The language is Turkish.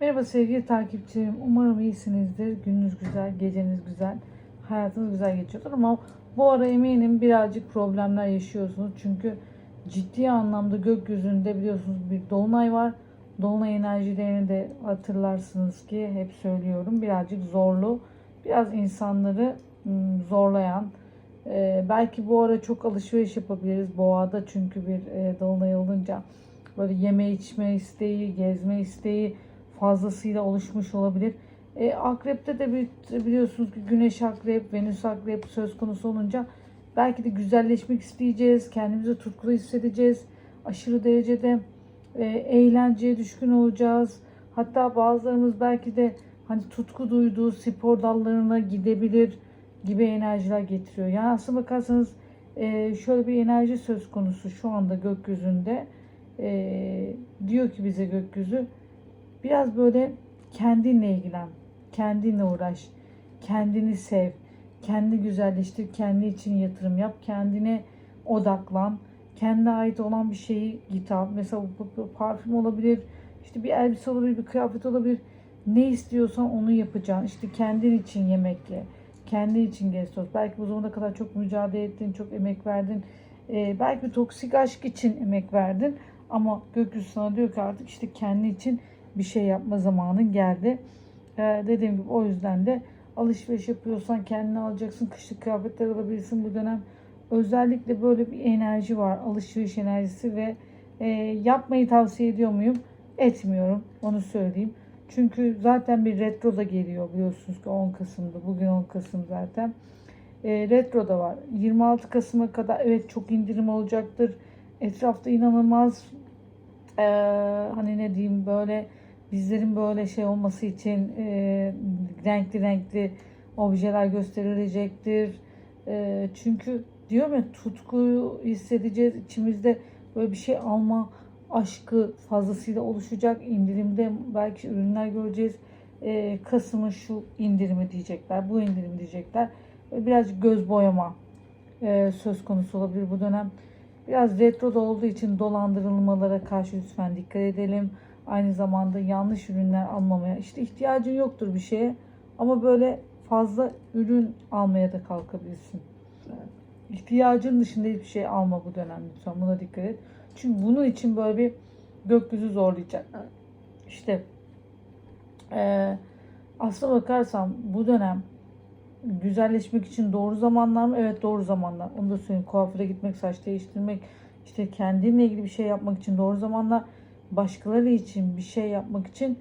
Merhaba sevgili takipçilerim. Umarım iyisinizdir. Gününüz güzel, geceniz güzel, hayatınız güzel geçiyordur. Ama bu ara eminim birazcık problemler yaşıyorsunuz. Çünkü ciddi anlamda gökyüzünde biliyorsunuz bir dolunay var. Dolunay enerjilerini de hatırlarsınız ki hep söylüyorum. Birazcık zorlu, biraz insanları hmm, zorlayan. Ee, belki bu ara çok alışveriş yapabiliriz. Boğada çünkü bir e, dolunay olunca böyle yeme içme isteği, gezme isteği fazlasıyla oluşmuş olabilir. E, akrep'te de biliyorsunuz ki Güneş akrep, Venüs akrep söz konusu olunca belki de güzelleşmek isteyeceğiz, kendimizi tutkulu hissedeceğiz. Aşırı derecede e, eğlenceye düşkün olacağız. Hatta bazılarımız belki de hani tutku duyduğu spor dallarına gidebilir gibi enerjiler getiriyor. Yani aslına bakarsanız e, şöyle bir enerji söz konusu şu anda gökyüzünde. E, diyor ki bize gökyüzü biraz böyle kendinle ilgilen, kendinle uğraş, kendini sev, kendi güzelleştir, kendi için yatırım yap, kendine odaklan, kendine ait olan bir şeyi git al. Mesela bu, parfüm olabilir, işte bir elbise olabilir, bir kıyafet olabilir. Ne istiyorsan onu yapacaksın. İşte kendin için yemek ye, kendi için gez toz. Belki bu zamana kadar çok mücadele ettin, çok emek verdin. Ee, belki toksik aşk için emek verdin. Ama gökyüzü sana diyor ki artık işte kendi için bir şey yapma zamanı geldi. Ee, dediğim gibi o yüzden de alışveriş yapıyorsan kendine alacaksın. Kışlık kıyafetler alabilirsin bu dönem. Özellikle böyle bir enerji var. Alışveriş enerjisi ve e, yapmayı tavsiye ediyor muyum? Etmiyorum. Onu söyleyeyim. Çünkü zaten bir retro da geliyor biliyorsunuz ki 10 Kasım'da. Bugün 10 Kasım zaten. E, retro da var. 26 Kasım'a kadar evet çok indirim olacaktır. Etrafta inanılmaz e, hani ne diyeyim böyle bizlerin böyle şey olması için e, renkli renkli objeler gösterilecektir. E, çünkü diyorum ya tutkuyu hissedeceğiz içimizde böyle bir şey alma aşkı fazlasıyla oluşacak. indirimde belki ürünler göreceğiz. E, Kasım'ın şu indirimi diyecekler, bu indirim diyecekler. Birazcık göz boyama e, söz konusu olabilir bu dönem. Biraz retro da olduğu için dolandırılmalara karşı lütfen dikkat edelim. Aynı zamanda yanlış ürünler almamaya. İşte ihtiyacın yoktur bir şeye ama böyle fazla ürün almaya da kalkabilirsin. İhtiyacın dışında hiçbir şey alma bu dönem lütfen. Buna dikkat et. Çünkü bunun için böyle bir gökyüzü zorlayacak. İşte eee aslına bakarsam bu dönem güzelleşmek için doğru zamanlar mı? Evet doğru zamanlar. Onu da söyleyeyim. Kuaföre gitmek, saç değiştirmek, işte kendinle ilgili bir şey yapmak için doğru zamanlar. Başkaları için bir şey yapmak için